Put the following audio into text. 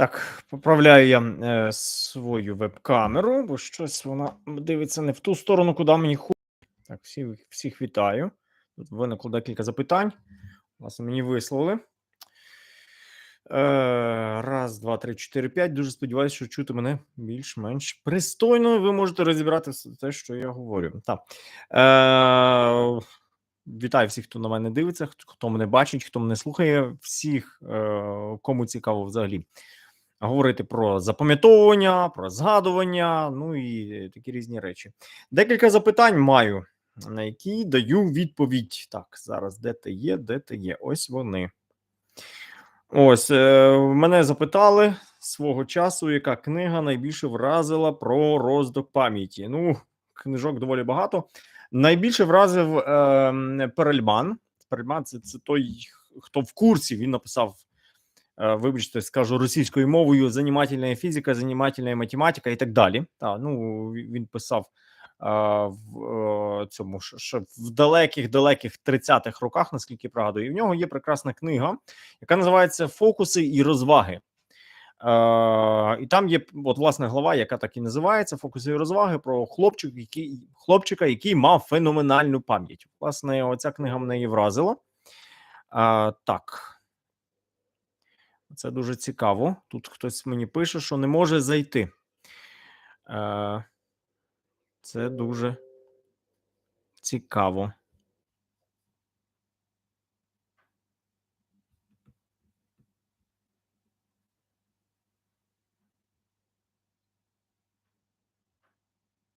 Так, поправляю я е, свою веб-камеру, бо щось вона дивиться не в ту сторону, куди мені ху. Так, всіх, всіх вітаю. Тут виникло декілька запитань. Власне, мені висловили. Е, раз, два, три, чотири, п'ять. Дуже сподіваюся, що чути мене більш-менш пристойно. Ви можете розібрати те, що я говорю. Так. Е, вітаю всіх, хто на мене дивиться, хто, хто мене бачить, хто мене слухає, всіх, е, кому цікаво взагалі говорити про запам'ятовування, про згадування, ну і такі різні речі. Декілька запитань маю, на які даю відповідь. Так, зараз де ти є, де ти є? Ось вони. Ось е, мене запитали свого часу, яка книга найбільше вразила про роздок пам'яті. Ну, книжок доволі багато. Найбільше вразив е, Перельман. Перельман це, це той, хто в курсі він написав. Е, Вибачте, скажу російською мовою: занімательна фізика, занімательна математика і так далі. Та, ну, він писав е, в е, цьому ще- в далеких далеких 30-х роках, наскільки пригадую. І в нього є прекрасна книга, яка називається Фокуси і розваги. Е, і там є от власне глава, яка так і називається Фокуси і розваги про хлопчик, який хлопчика, який мав феноменальну пам'ять. Власне, оця книга мене і вразила. Е, так. Це дуже цікаво. Тут хтось мені пише, що не може зайти. Е, це дуже цікаво.